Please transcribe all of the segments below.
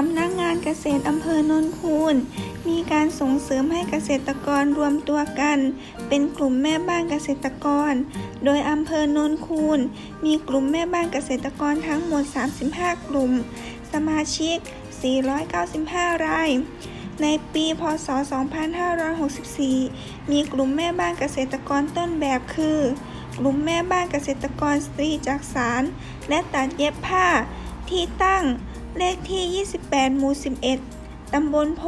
สำนักงานเกษตรอำเภอโนนคูนมีการส่งเสริมให้เกษตรกรรวมตัวกัน เป็นกลุ่มแม่บ้านเกษตรกร โดยอำเภอโนนคูนมีกลุ่มแม่บ้านเกษตรกรทั้งหมด 35 กลุ่ม สมาชิก 495 รายในปีพศ 2564 มีกลุ่มแม่บ้านเกษตรกรต้นแบบคือ กลุ่มแม่บ้านเกษตรกรสตรีจักสาร และตัดเย็บผ้าที่ตั้ง เลขที่ 28 หมู่ 11 ตำบลโพ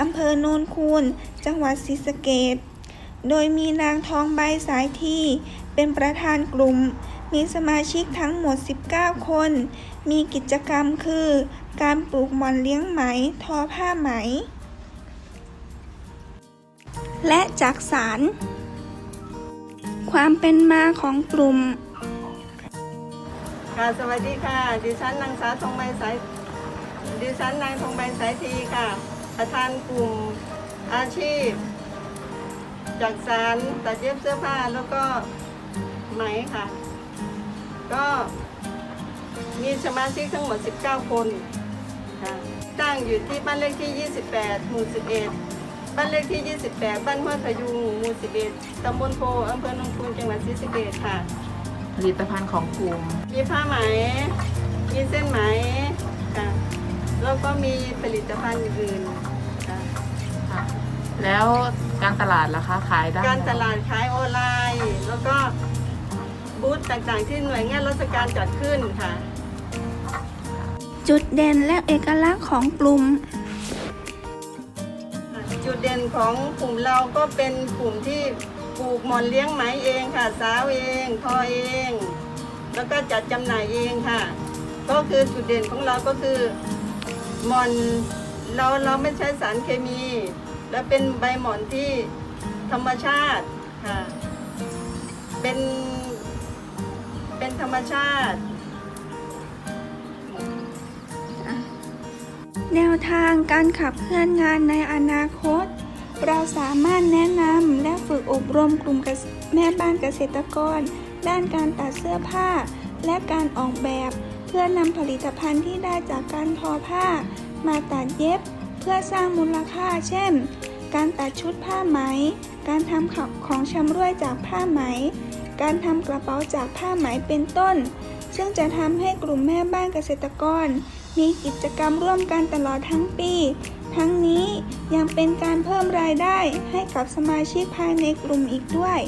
อำเภอโนนคูน จังหวัดศรีสะเกษโดยมีนางทองใบสายที่ เป็นประธานกลุ่ม มีสมาชิกทั้งหมด 19 คน มีกิจกรรมคือ การปลูกหมอนเลี้ยงไหม ทอผ้าไหม และจักสาร ความเป็นมาของกลุ่ม ค่ะสวัสดีค่ะ ดิฉันนางสาวทองใบสายดิฉันนางทองใบสายทีค่ะ ประธานกลุ่มอาชีพ จากสารตัดเย็บเสื้อผ้าแล้วก็ไหมค่ะ ก็มีสมาชิกทั้งหมด 19 คนค่ะตั้งอยู่ที่บ้านเลขที่ 28 หมู่ 11 บ้านเลขที่ 28 บ้านห้วยพยุงหมู่ 11 ตำบลโพอำเภอหนองคูนจังหวัดศรีสะเกษค่ะ ลิตภัณฑ์ของกลุ่ม มีผ้าไหม มีเส้นไหมค่ะแล้วก็มีผลิตภัณฑ์อื่นๆค่ะค่ะแล้วการตลาดล่ะคะขายได้การตลาดขายออนไลน์ แล้วก็บูธต่างๆที่หน่วยงานราชการจัดขึ้นค่ะ จุดเด่นและเอกลักษณ์ของกลุ่ม จุดเด่นของกลุ่มเราก็เป็นกลุ่มที่ ปลูกหมอนเลี้ยงไหมเองค่ะ สาวเองทอเอง แล้วก็จัดจำหน่ายเองค่ะ ก็คือจุดเด่นของเราก็คือหมอนเราเราไม่ใช้สารเคมี และเป็นใบหมอนที่ธรรมชาติค่ะ เป็น เป็นธรรมชาติ แนวทางการขับเคลื่อนงานในอนาคต เราสามารถแนะนำและฝึกอบรมกลุ่มแม่บ้านเกษตรกร ด้านการตัดเสื้อผ้า และการออกแบบ เพื่อนำผลิตภัณฑ์ที่ได้จากการทอผ้า มาตัดเย็บ เพื่อสร้างมูลค่า เช่น การตัดชุดผ้าไหม การทำของชำร่วยจากผ้าไหม การทำกระเป๋าจากผ้าไหมเป็นต้น ซึ่งจะทำให้กลุ่มแม่บ้านเกษตรกร มีกิจกรรมร่วมกันตลอดทั้งปี ทั้งนี้ยังเป็นการเพิ่มรายได้ให้กับสมาชิกภายในกลุ่มอีกด้วย